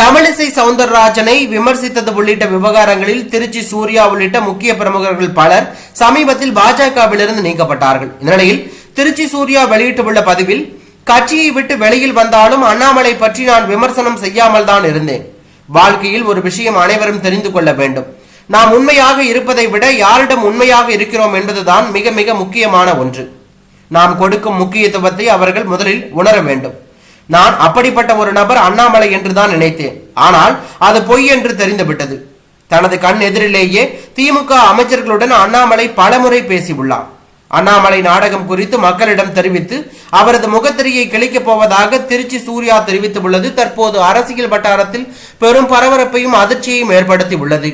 தமிழிசை சவுந்தரராஜனை விமர்சித்தது உள்ளிட்ட விவகாரங்களில் திருச்சி சூர்யா உள்ளிட்ட முக்கிய பிரமுகர்கள் பலர் சமீபத்தில் பாஜகவிலிருந்து நீக்கப்பட்டார்கள். இந்நிலையில் திருச்சி சூர்யா வெளியிட்டுள்ள பதிவில் கட்சியை விட்டு வெளியில் வந்தாலும் அண்ணாமலை பற்றி நான் விமர்சனம் செய்யாமல் தான் இருந்தேன். வாழ்க்கையில் ஒரு விஷயம் அனைவரும் தெரிந்து கொள்ள வேண்டும். நாம் உண்மையாக இருப்பதை விட யாரிடம் உண்மையாக இருக்கிறோம் என்பதுதான் மிக மிக முக்கியமான ஒன்று. நாம் கொடுக்கும் முக்கியத்துவத்தை அவர்கள் முதலில் உணர வேண்டும். நான் அப்படிப்பட்ட ஒரு நபர் அண்ணாமலை என்று தான் நினைத்தேன். ஆனால் அது பொய் என்று தெரிந்துவிட்டது. தனது கண் எதிரிலேயே திமுக அமைச்சர்களுடன் அண்ணாமலை பலமுறை பேசியுள்ளார். அண்ணாமலை நாடகம் குறித்து மக்களிடம் தெரிவித்து அவரது முகத்திரையை கிழிக்கப் போவதாக திருச்சி சூர்யா தெரிவித்துள்ளது. தற்போது அரசியல் வட்டாரத்தில் பெரும் பரபரப்பையும் அதிர்ச்சியையும் ஏற்படுத்தி உள்ளது